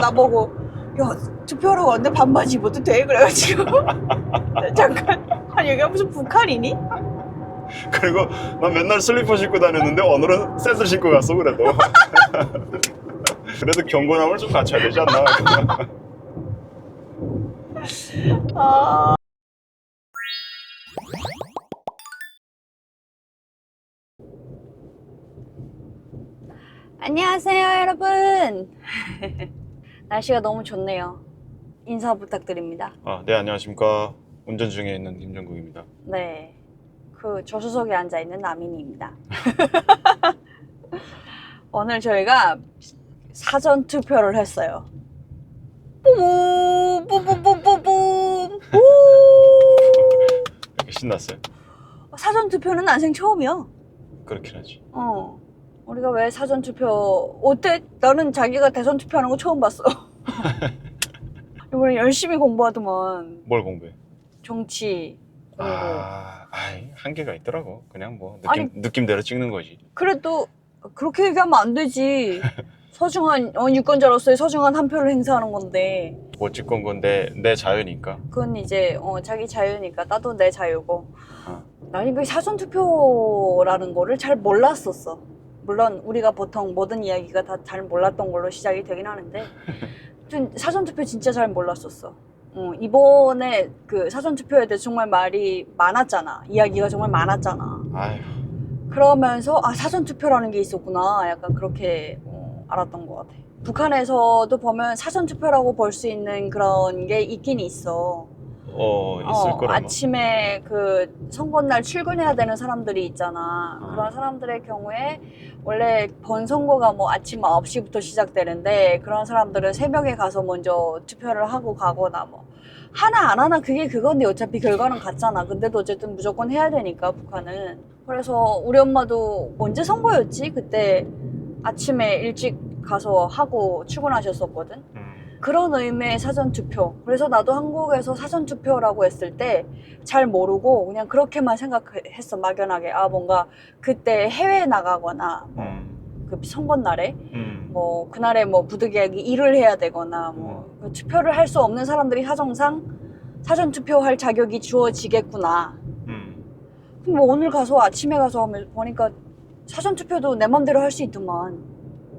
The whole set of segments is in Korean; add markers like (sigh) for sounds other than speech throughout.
나보고 야 투표하라고 왔는데 반바지 입어도 돼? 그래가지고. (laughs) 잠깐. 아니 여기가 무슨 북한이니? 그리고 난 맨날 슬리퍼 신고 다녔는데 오늘은 샌들 신고 갔어 그래도. (laughs) 그래도 경고남을 좀 갖춰야 되지 않나? (laughs) 아. 안녕하세요 여러분 날씨가 너무 좋네요 인사 부탁드립니다 아, 네 안녕하십니까 운전 중에 있는 김정국입니다 네. 그 조수석에 앉아 있는 나민이입니다. (laughs) 오늘 저희가 사전 투표를 했어요. 우! (laughs) 이렇게 신났어요? 사전 투표는 난생 처음이야. 그렇긴 하지 어. 우리가 왜 사전 투표 어때? 나는 자기가 대선 투표하는 거 처음 봤어. (laughs) 이번에 열심히 공부하더만 뭘 공부해? 정치 공부. 아, 아이, 한계가 있더라고 그냥 뭐 느낌, 아니. 느낌대로 찍는 거지 그래도 그렇게 얘기하면 안 되지. (laughs) 소중한 어, 유권자로서의 소중한 한 표를 행사하는 건데 뭐 찍고 온 건데 내 자유니까 그건 이제 어, 자기 자유니까 나도 내 자유고 어. 나는 그 사전 투표라는 거를 잘 몰랐었어. 물론 우리가 보통 모든 이야기가 다 잘 몰랐던 걸로 시작이 되긴 하는데 (laughs) 좀 사전 투표 진짜 잘 몰랐었어. 어, 이번에 그 사전 투표에 대해 정말 말이 많았잖아. 이야기가 정말 많았잖아. 아휴 그러면서 아 사전 투표라는 게 있었구나 약간 그렇게 어, 알았던 것 같아. 북한에서도 보면 사전 투표라고 볼 수 있는 그런 게 있긴 있어. 어 있을 어, 거라고 아침에 그 선거날 출근해야 되는 사람들이 있잖아. 어. 그런 사람들의 경우에 원래 본 선거가 뭐 아침 9시부터 시작되는데 그런 사람들은 새벽에 가서 먼저 투표를 하고 가거나 뭐 하나 안 하나 그게 그건데 어차피 결과는 같잖아. 근데도 어쨌든 무조건 해야 되니까 북한은. 그래서 우리 엄마도 언제 선거였지? 그때 아침에 일찍 가서 하고 출근하셨었거든. 음, 그런 의미의 사전 투표. 그래서 나도 한국에서 사전 투표라고 했을 때 잘 모르고 그냥 그렇게만 생각했어 막연하게. 아 뭔가 그때 해외에 나가거나 뭐 음, 그 선거 날에 음. 뭐 그날에 뭐 부득이하게 일을 해야 되거나 뭐그 투표를 할 수 없는 사람들이 사정상 사전 투표할 자격이 주어지겠구나. 음. 그럼 뭐 오늘 가서 아침에 가서 보니까 사전 투표도 내 맘대로 할 수 있더만.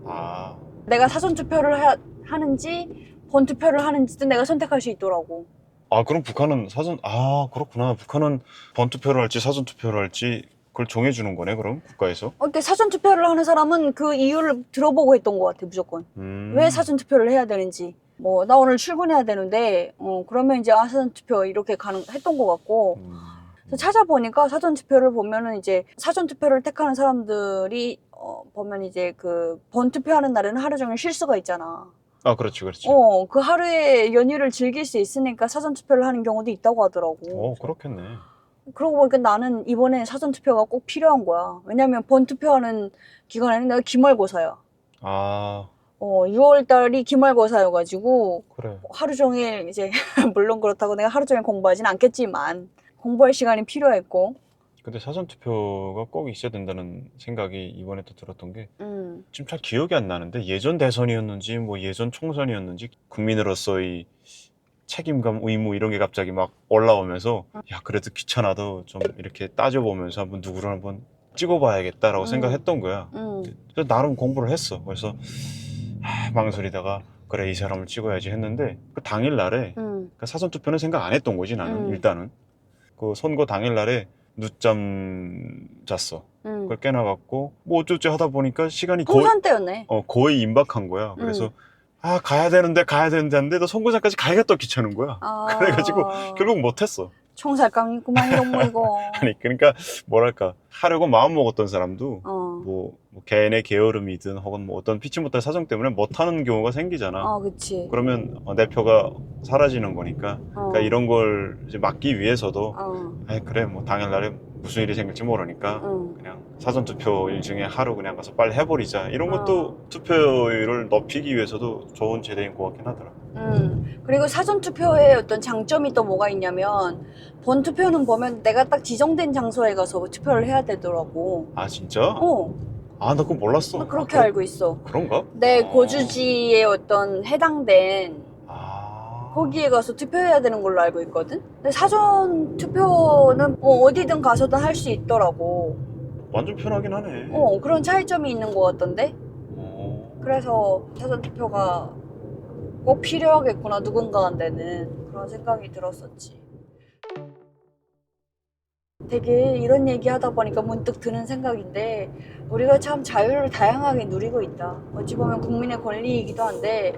아 내가 사전 투표를 하, 하는지 본 투표를 하는지도 내가 선택할 수 있더라고. 아 그럼 북한은 사전 아 그렇구나 북한은 번투표를 할지 사전 투표를 할지 그걸 정해주는 거네 그럼 국가에서 어, 근데 사전 투표를 하는 사람은 그 이유를 들어보고 했던 것 같아 무조건. 음. 왜 사전 투표를 해야 되는지. 뭐 나 오늘 출근해야 되는데 어 그러면 이제 아 사전 투표 이렇게 가능 했던 것 같고 음. 그래서 찾아보니까 사전 투표를 보면은 이제 사전 투표를 택하는 사람들이 어 보면 이제 그본 투표하는 날에는 하루 종일 쉴 수가 있잖아. 아 그렇지 그렇지 어그 하루의 연휴를 즐길 수 있으니까 사전 투표를 하는 경우도 있다고 하더라고. 어 그렇겠네 그러고 보니까 나는 이번에 사전 투표가 꼭 필요한 거야. 왜냐면 본 투표하는 기간에는 내가 기말고사야. 아 어, 6월 달이 기말고사여가지고 그래 하루 종일 이제 (laughs) 물론 그렇다고 내가 하루 종일 공부하진 않겠지만 공부할 시간이 필요했고. 근데 사전 투표가 꼭 있어야 된다는 생각이 이번에 또 들었던 게 음. 지금 잘 기억이 안 나는데 예전 대선이었는지 뭐 예전 총선이었는지 국민으로서의 책임감 의무 이런 게 갑자기 막 올라오면서 야 그래도 귀찮아도 좀 이렇게 따져보면서 한번 누구를 한번 찍어봐야겠다라고 음. 생각했던 거야 음. 그래서 나름 공부를 했어. 그래서 하, 망설이다가 그래 이 사람을 찍어야지 했는데 그 당일 날에 음. 그 사전 투표는 생각 안 했던 거지 나는 음. 일단은 그 선거 당일 날에 늦잠 잤어. 음. 그걸 깨나갖고 뭐 어쩌지 하다 보니까 시간이 거의 때였네. 어, 거의 임박한 거야. 그래서 음. 아 가야 되는데 가야 되는데 하는데 너 선거장까지 가기가 또 귀찮은 거야. 아. (laughs) 그래가지고 결국 못했어. 총살감이구만 이런 거 이거. (laughs) 아니 그러니까 뭐랄까 하려고 마음 먹었던 사람도 어. 뭐, 뭐 개인의 게으름이든 혹은 뭐 어떤 피치 못할 사정 때문에 못하는 경우가 생기잖아. 어, 그치. 그러면 어, 내 표가 사라지는 거니까. 어. 그러니까 이런 걸 이제 막기 위해서도 어. 아 그래 뭐 당일날에 무슨 일이 생길지 모르니까 응. 그냥 사전 투표일 중에 하루 그냥 가서 빨리 해버리자 이런 어. 것도 투표율을 높이기 위해서도 좋은 제도인 것 같긴 하더라. 음. 그리고 사전 투표의 어떤 장점이 또 뭐가 있냐면 본 투표는 보면 내가 딱 지정된 장소에 가서 투표를 해야 되더라고. 아 진짜? 어. 아, 나 그거 몰랐어. 나 그렇게 아, 알고 있어. 그런가? 내 어. 거주지에 어떤 해당된 아. 거기에 가서 투표해야 되는 걸로 알고 있거든? 근데 사전 투표는 뭐 어디든 가서든 할 수 있더라고. 완전 편하긴 하네. 어, 그런 차이점이 있는 것 같던데? 어. 그래서 사전 투표가 꼭 필요하겠구나, 누군가한테는. 그런 생각이 들었었지. 되게 이런 얘기 하다 보니까 문득 드는 생각인데, 우리가 참 자유를 다양하게 누리고 있다. 어찌 보면 국민의 권리이기도 한데,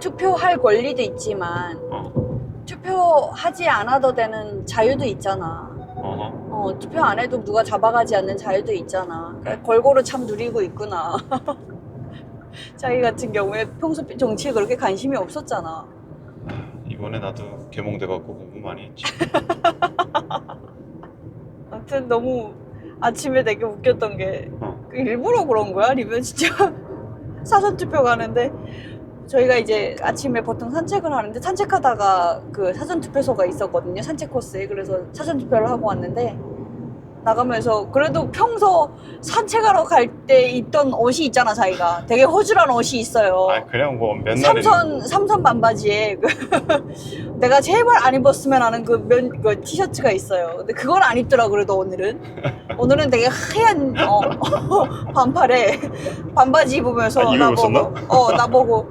투표할 권리도 있지만, 어. 투표하지 않아도 되는 자유도 있잖아. 어, 투표 안 해도 누가 잡아가지 않는 자유도 있잖아. 그러니까 골고루 참 누리고 있구나. (laughs) 자기 같은 경우에 평소 정치에 그렇게 관심이 없었잖아. 이번에 나도 개몽돼갖고 공부 많이 했지. (laughs) 아무튼 너무 아침에 되게 웃겼던 게 어. 그 일부러 그런 거야? 아니면 진짜 (laughs) 사전 투표 가는데 저희가 이제 아침에 보통 산책을 하는데 산책하다가 그 사전 투표소가 있었거든요. 산책 코스에. 그래서 사전 투표를 하고 왔는데 나가면서 그래도 평소 산책하러 갈 때 입던 옷이 있잖아, 자기가. 되게 허술한 옷이 있어요. 아, 그냥 뭐 맨날 삼선 삼선 반바지에 그 (laughs) 내가 제발 안 입었으면 하는 그면그 티셔츠가 있어요. 근데 그건 안 입더라 그래도 오늘은 오늘은 되게 하얀 어, (laughs) 반팔에 반바지 입으면서 아? 나보고 어 나보고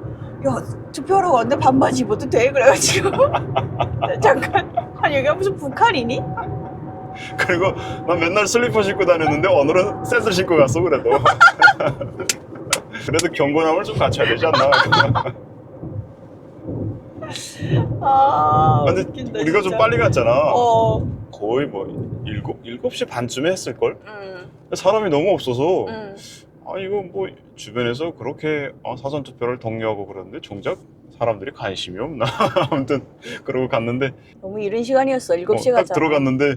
야 투표하러 왔는데 반바지 입어도 돼 그래가지고 (laughs) 잠깐 아니 여기가 무슨 북한이니? (laughs) 그리고 난 맨날 슬리퍼 신고 다녔는데 오늘은 샌들 신고 갔어 그래도. (laughs) 그래도 경고남을 좀 갖춰야 되지 않나? (laughs) 아 근데 웃긴다, 우리가 좀 진짜. 빨리 갔잖아. 어 거의 뭐 일곱 일곱 시 반쯤에 했을 걸. 음, 사람이 너무 없어서 음. 아 이거 뭐 주변에서 그렇게 아, 사전 투표를 독려하고 그러는데 정작 사람들이 관심이 없나 아무튼 그러고 갔는데 너무 이른 시간이었어 7시 어, 딱 들어갔는데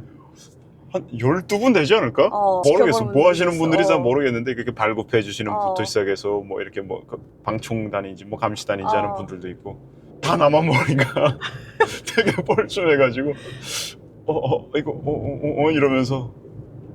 한 12분 되지 않을까? 어, 모르겠어. 뭐 하시는 분들이 있어. 잘 모르겠는데 그렇게 발급해 주시는 어. 분부터 시작해서 뭐 이렇게 뭐그 방충단인지 뭐 감시단인지 하는 어. 분들도 있고 다 나만 모르니까 (laughs) 되게 뻘쭘해가지고 어, 어 이거 어, 어, 어 이러면서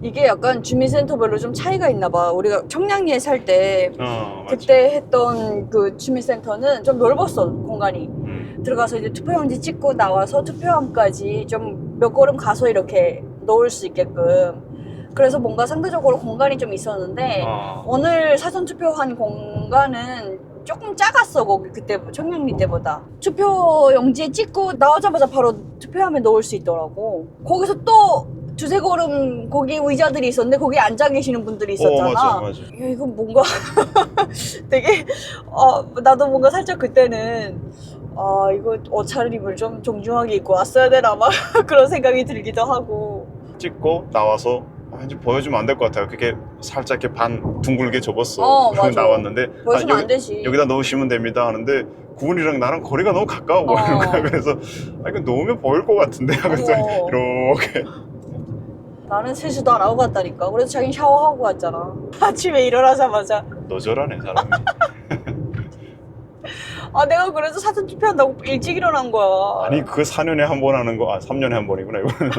이게 약간 주민센터별로 좀 차이가 있나 봐. 우리가 청량리에 살 때 어. 그때 했던 그 주민센터는 좀 넓었어 공간이. 음. 들어가서 이제 투표용지 찍고 나와서 투표함까지 좀 몇 걸음 가서 이렇게 넣을 수 있게끔. 그래서 뭔가 상대적으로 공간이 좀 있었는데 아. 오늘 사전 투표한 공간은 조금 작았어 거기 그때 청량리 때보다 투표 용지에 찍고 나오자마자 바로 투표함에 넣을 수 있더라고 거기서 또 두세 걸음 거기 의자들이 있었는데 거기 앉아 계시는 분들이 있었잖아 어 맞아 맞아. 야, 이거 뭔가 (laughs) 되게 어 나도 뭔가 살짝 그때는 아 이거 옷차림을 좀 정중하게 입고 왔어야 되나 막 (laughs) 그런 생각이 들기도 하고 찍고 나와서 아, 이제 보여주면 안 될 것 같아요. 그게 살짝 이렇게 반 둥글게 접었어. 어, 그러고 맞아. 나왔는데 보여주면 아, 안 되지 여기다 넣으시면 됩니다 하는데 구분이랑 나랑 거리가 너무 가까워 보이는 어. 거야. 그래서 아 이거 넣으면 보일 것 같은데 하면서 어머. 이렇게 나는 세수도 안 하고 갔다니까 그래서 자긴 샤워하고 갔잖아 아침에 일어나자마자 너절하네 사람이. 아 내가 그래서 사전 투표한다고 일찍 일어난 거야. 아니 그 4년에 한 번 하는 거, 아 3년에 한 번이구나 이거는.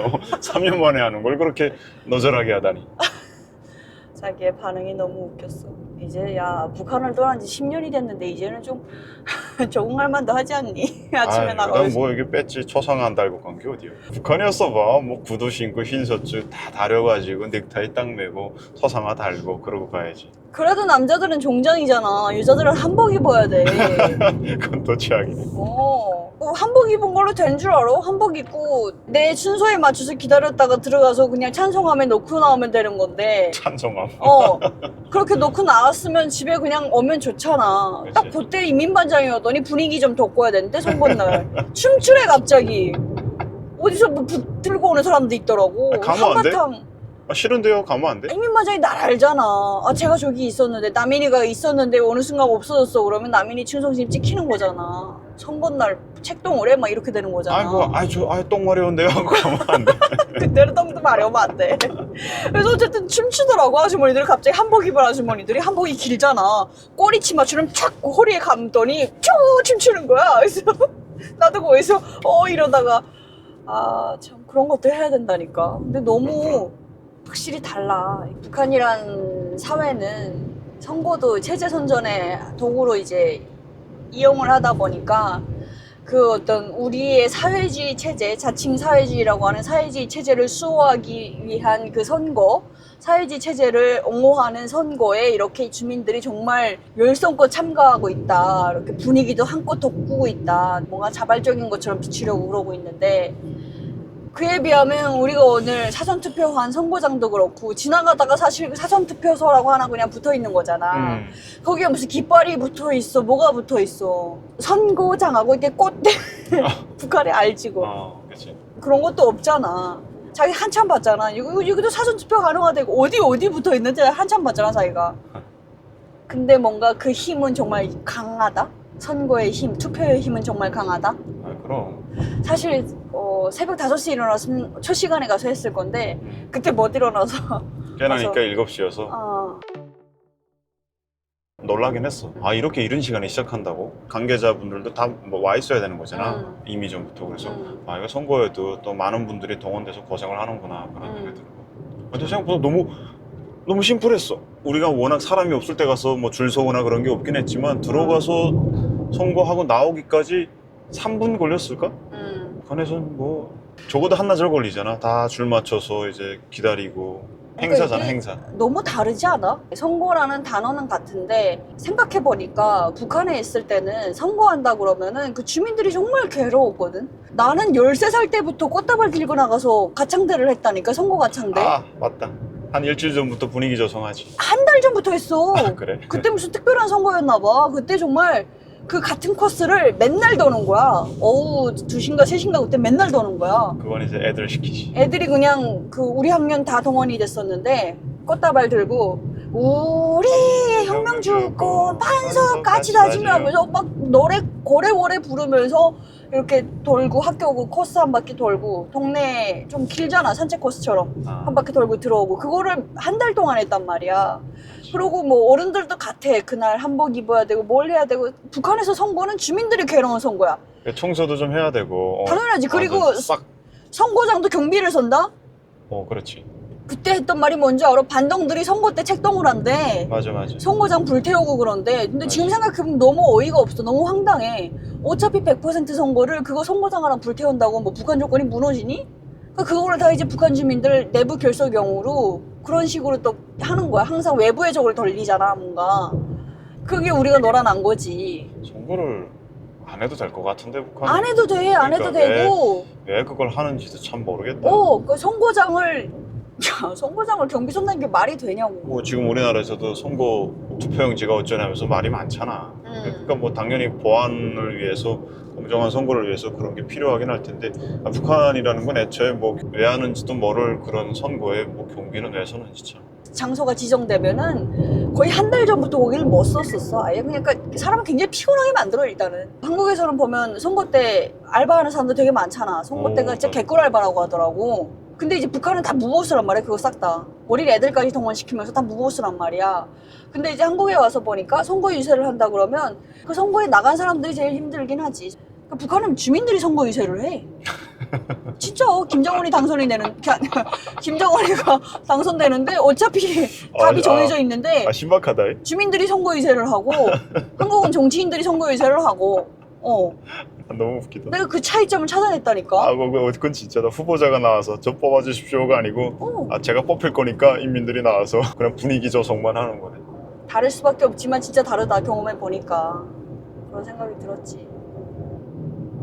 3년 (laughs) 만에 하는 걸 그렇게 너절하게 하다니. (laughs) 자기의 반응이 너무 웃겼어 이제 야 북한을 떠난 지 10년이 됐는데 이제는 좀 (laughs) 적응할 만도 하지 않니? (laughs) 아침에 나가서 그다음 뭐 여기 배지 초상 안 달고 간 게 어디야? 북한이었어 봐. 뭐 구두 신고 흰 셔츠 다 다려가지고 넥타이 딱 매고 초상화 달고 그러고 가야지. 그래도 남자들은 종장이잖아. 여자들은 한복 입어야 돼. (laughs) 그건 또 취향이네. 어. 어, 한복 입은 걸로 된 줄 알아? 한복 입고 내 순서에 맞춰서 기다렸다가 들어가서 그냥 찬송함에 넣고 나오면 되는 건데. (laughs) 찬성함. 어. 그렇게 넣고 나왔으면 집에 그냥 오면 좋잖아. 그치. 딱 그때 인민반장이었더니 분위기 좀 돋궈야 되는데, 선거날. (laughs) 춤추래, 갑자기. 어디서 뭐 북 들고 오는 사람도 있더라고. 아, 가면 안 돼? 한바탕. 아, 싫은데요? 가면 안 돼? 인민반장이 날 알잖아. 아, 제가 저기 있었는데, 남인이가 있었는데, 어느 순간 없어졌어. 그러면 남인이 충성심 찍히는 거잖아. 선거날 책동을 해? 막 이렇게 되는 거잖아. 아이고, 아이, 저, 아이, 똥 마려운데요? 하고 (laughs) 가면 안 돼. (laughs) 그때는 똥도 마려우면 안 돼. 그래서 어쨌든 춤추더라고, 아주머니들이. 갑자기 한복 입은 아주머니들이. 한복이 길잖아. 꼬리치마처럼 촥 허리에 감더니 쭉 춤추는 거야. 그래서 (laughs) 나도 거기서 어 이러다가 아, 참 그런 것도 해야 된다니까. 근데 너무 확실히 달라. 북한이란 사회는 선거도 체제 선전의 도구로 이제 이용을 하다 보니까 그 어떤 우리의 사회주의 체제, 자칭 사회주의라고 하는 사회주의 체제를 수호하기 위한 그 선거, 사회주의 체제를 옹호하는 선거에 이렇게 주민들이 정말 열성껏 참가하고 있다. 이렇게 분위기도 한껏 돋구고 있다. 뭔가 자발적인 것처럼 비추려고 그러고 있는데 그에 비하면 우리가 오늘 사전투표한 선거장도 그렇고 지나가다가 사실 그 사전투표소라고 하나 그냥 붙어 있는 거잖아. 음. 거기에 무슨 깃발이 붙어 있어, 뭐가 붙어 있어. 선거장하고 이게 꽃대 북한에 알지 고 어, 그치. 그런 것도 없잖아. 자기 한참 봤잖아. 이거 여기도 사전 투표 가능하다고 어디 어디 붙어 있는지 한참 봤잖아 자기가. 근데 뭔가 그 힘은 정말 강하다. 선거의 힘, 투표의 힘은 정말 강하다. 아, 그럼. 사실 어, 새벽 5시에 일어나서 첫 시간에 가서 했을 건데 음. 그때 못 일어나서 깨나니까 맞아. 7시여서 어, 놀라긴 했어. 아, 이렇게 이른 시간에 시작한다고? 관계자분들도 다 뭐 와 있어야 되는 거잖아. 음. 이미 전부터. 그래서 음. 아, 이거 선거에도 또 많은 분들이 동원돼서 고생을 하는구나. 그런 음. 생각이 들고. 근데 생각보다 너무, 너무 심플했어. 우리가 워낙 사람이 없을 때 가서 뭐 줄 서거나 그런 게 없긴 했지만 들어가서 선거하고 나오기까지 3분 걸렸을까? 음. 북한에선 뭐 적어도 한나절 걸리잖아. 다 줄 맞춰서 이제 기다리고. 그러니까 행사잖아, 행사. 너무 다르지 않아? 선거라는 단어는 같은데 생각해 보니까 북한에 있을 때는 선거한다 그러면은 그 주민들이 정말 괴로웠거든. 나는 13살 때부터 꽃다발 들고 나가서 가창대를 했다니까 선거 가창대. 아, 맞다. 한 일주일 전부터 분위기 조성하지. 한 달 전부터 했어. 아, 그래? 그때 무슨 특별한 선거였나 봐. 그때 정말 그 같은 코스를 맨날 도는 거야. 오후 2시인가 3시인가 그때 맨날 도는 거야. 그건 이제 애들 시키지. 애들이 그냥 그 우리 학년 다 동원이 됐었는데 꽃다발 들고 우리 혁명 주권 판석 같이 다지며 하면서 막 노래 고래고래 부르면서 이렇게 돌고 학교 그 코스 한 바퀴 돌고 동네 좀 길잖아 산책 코스처럼 아, 한 바퀴 돌고 들어오고 그거를 한 달 동안 했단 말이야 그리고 뭐 어른들도 같아 그날 한복 입어야 되고 뭘 해야 되고 북한에서 선거는 주민들이 괴로운 선거야 청소도 좀 해야 되고. 어, 당연하지 그리고. 싹. 선거장도 경비를 선다 어, 그렇지. 그때 했던 말이 뭔지 알아? 반동들이 선거 때 책동을 한대. 맞아, 맞아. 선거장 불태우고 그런데. 근데 지금. 생각해보면 너무 어이가 없어. 너무 황당해. 어차피 100% 선거를 그거 선거장 하나 불태운다고 뭐 북한 조건이 무너지니? 그 그거를 다 이제 북한 주민들 내부 결속용으로 그런 식으로 또 하는 거야. 항상 외부의 적을 돌리잖아, 뭔가. 그게 우리가 놀아난 거지. 선거를 안 해도 될 것 같은데 북한. 안 해도 돼, 안 해도 그러니까 되고. 왜 그걸 하는지도 참 모르겠다. 어, 그 선거장을, (laughs) 야, 선거장을 경비 선다는 게 말이 되냐고. 뭐 지금 우리나라에서도 선거 투표용지가 어쩌냐면서 말이 많잖아. 음. 그러니까 뭐 당연히 보안을 위해서 공정한 선거를 위해서 그런 게 필요하긴 할 텐데 아, 북한이라는 건 애초에 뭐 왜 하는지도 모를 그런 선거에 뭐 경비는 왜 서는지 참. 장소가 지정되면은 거의 한 달 전부터 거기를 못 썼었어. 아예 그러니까 사람을 굉장히 피곤하게 만들어 일단은. 한국에서는 보면 선거 때 알바하는 사람들 되게 많잖아. 선거 오, 때가 진짜 맞아. 개꿀 알바라고 하더라고. 근데 이제 북한은 다 무보수란 말이야. 그거 싹 다. 어린 애들까지 동원시키면서 다 무보수란 말이야. 근데 이제 한국에 와서 보니까 선거 유세를 한다 그러면 그 선거에 나간 사람들이 제일 힘들긴 하지. 그러니까 북한은 주민들이 선거 유세를 해. (laughs) 진짜 김정은이 당선이 되는 (laughs) 김정은이가 (laughs) 당선되는데 어차피 답이 아, 정해져 있는데 아 신박하다. 이. 주민들이 선거 유세를 하고 한국은 정치인들이 선거 유세를 하고 어 아, 너무 웃기다. 내가 그 차이점을 찾아냈다니까 아, 뭐, 그건 진짜다. 후보자가 나와서 저 뽑아주십시오가 아니고, 어 아, 제가 뽑힐 거니까 인민들이 나와서 (laughs) 그냥 분위기 조성만 하는 거네. 다를 수밖에 없지만 진짜 다르다 경험해 보니까 그런 생각이 들었지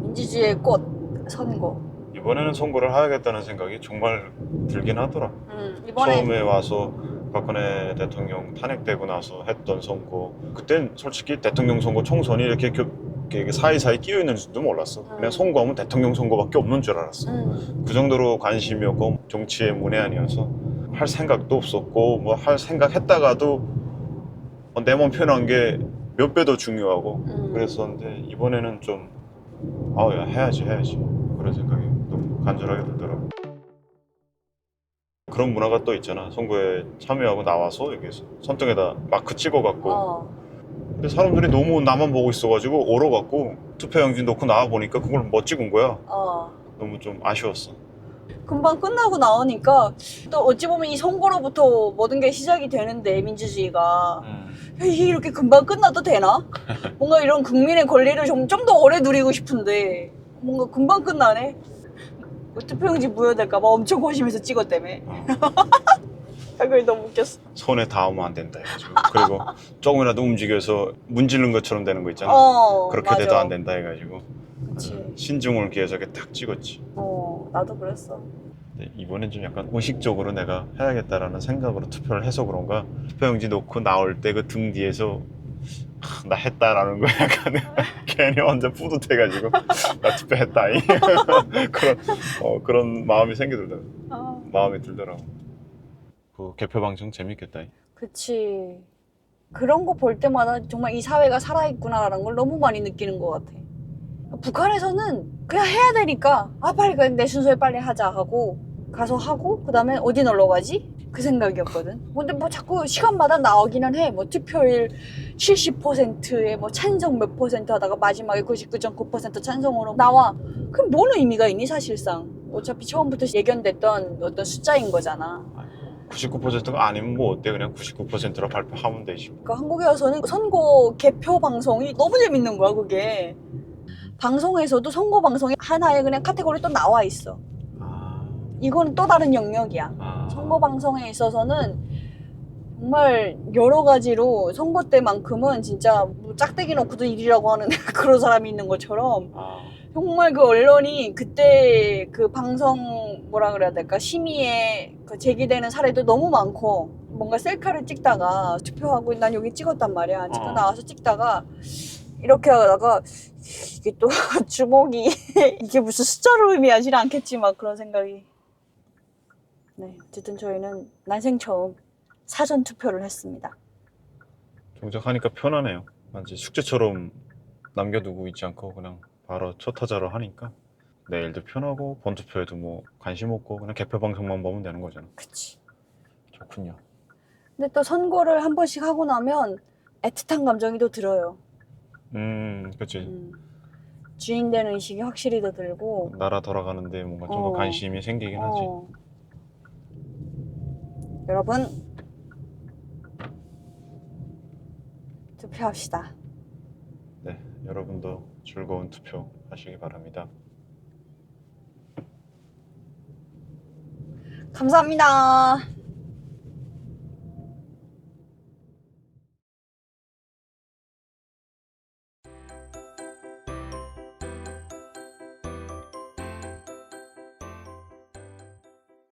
민주주의의 꽃 선거 이번에는 선거를 해야겠다는 생각이 정말 들긴 하더라. 음, 이번에 처음에 와서 박근혜 대통령 탄핵되고 나서 했던 선거. 그땐 솔직히 대통령 선거 총선이 이렇게, 교- 이렇게 사이사이 끼어 있는 줄도 몰랐어. 그냥 음. 선거하면 대통령 선거밖에 없는 줄 알았어. 음, 그 정도로 관심이었고 정치의 문외한이어서 할 생각도 없었고 뭐 할 생각 했다가도 내몸 편한 게 몇 배 더 중요하고 음. 그랬었는데 이번에는 좀 아 야 해야지 해야지 그런 생각이 너무 간절하게 들더라고 그런 문화가 또 있잖아 선거에 참여하고 나와서 여기서 손등에다 마크 찍어갖고 어, 근데 사람들이 너무 나만 보고 있어가지고 얼어갖고 투표용지 놓고 나와 보니까 그걸 못 찍은 거야 어. 너무 좀 아쉬웠어 금방 끝나고 나오니까 또 어찌 보면 이 선거로부터 모든 게 시작이 되는데 민주주의가 이게 이렇게 금방 끝나도 되나? (laughs) 뭔가 이런 국민의 권리를 좀 좀 더 오래 누리고 싶은데 뭔가 금방 끝나네. 뭐 투표용지 무효될까봐 엄청 고심해서 찍었다며. 어, 아, 그게 너무 웃겼어. 손에 닿으면 안 된다 해가지고 그리고 조금이라도 움직여서 문지른 것처럼 되는 거 있잖아. 어, 그렇게 맞아. 돼도 안 된다 해가지고 그치. 신중을 기해서 이렇게 탁 찍었지. 어, 나도 그랬어. 근데 이번엔 좀 약간 의식적으로 내가 해야겠다라는 생각으로 투표를 해서 그런가 투표용지 놓고 나올 때 그 등 뒤에서 하, 나 했다라는 거 약간 (laughs) 괜히 완전 뿌듯해가지고 (laughs) 나 투표했다 이 (laughs) 그런 어, 그런 마음이 생기더라고 아, 마음이 들더라고 그 개표 방송 재밌겠다 이. 그치. 그런 거 볼 때마다 정말 이 사회가 살아있구나라는 걸 너무 많이 느끼는 것 같아. 북한에서는 그냥 해야 되니까, 아, 빨리 그냥 내 순서에 빨리 하자 하고, 가서 하고, 그 다음에 어디 놀러 가지? 그 생각이었거든. 근데 뭐 자꾸 시간마다 나오기는 해. 뭐 투표율 70%에 뭐 찬성 몇 퍼센트 하다가 마지막에 99.9% 찬성으로 나와. 그럼 뭐는 의미가 있니, 사실상? 어차피 처음부터 예견됐던 어떤 숫자인 거잖아. 99%가 아니면 뭐 어때? 그냥 99%로 발표하면 되지 그러니까 한국에 와서는 선거 개표 방송이 너무 재밌는 거야 그게. 방송에서도 선거 방송이 하나의 그냥 카테고리 또 나와 있어. 아, 이거는 또 다른 영역이야. 아. 선거 방송에 있어서는 정말 여러 가지로 선거 때만큼은 진짜 뭐 짝대기 놓고도 일이라고 하는 (laughs) 그런 사람이 있는 것처럼 아, 정말 그 언론이 그때 그 방송 뭐라 그래야 될까? 심의에 그 제기되는 사례도 너무 많고 뭔가 셀카를 찍다가 투표하고 난 여기 찍었단 말이야. 찍고 어. 나와서 찍다가 이렇게 하다가 이게 또 (laughs) 주먹이 (laughs) 이게 무슨 숫자를 의미하지는 않겠지만 그런 생각이. 네 어쨌든 저희는 난생 처음 사전 투표를 했습니다. 정작 하니까 편하네요. 마치 숙제처럼 남겨두고 있지 않고 그냥 바로 첫 타자로 하니까 내일도 편하고 본투표에도 뭐 관심 없고 그냥 개표 방송만 보면 되는 거잖아 그치. 좋군요. 근데 또 선거를 한 번씩 하고 나면 애틋한 감정이 또 들어요. 음 그치. 음, 주인된 의식이 확실히 더 들고. 나라 돌아가는데 뭔가 좀 더 어. 관심이 생기긴 하지. 어. 여러분. 투표합시다. 네 여러분도 즐거운 투표 하시기 바랍니다 감사합니다.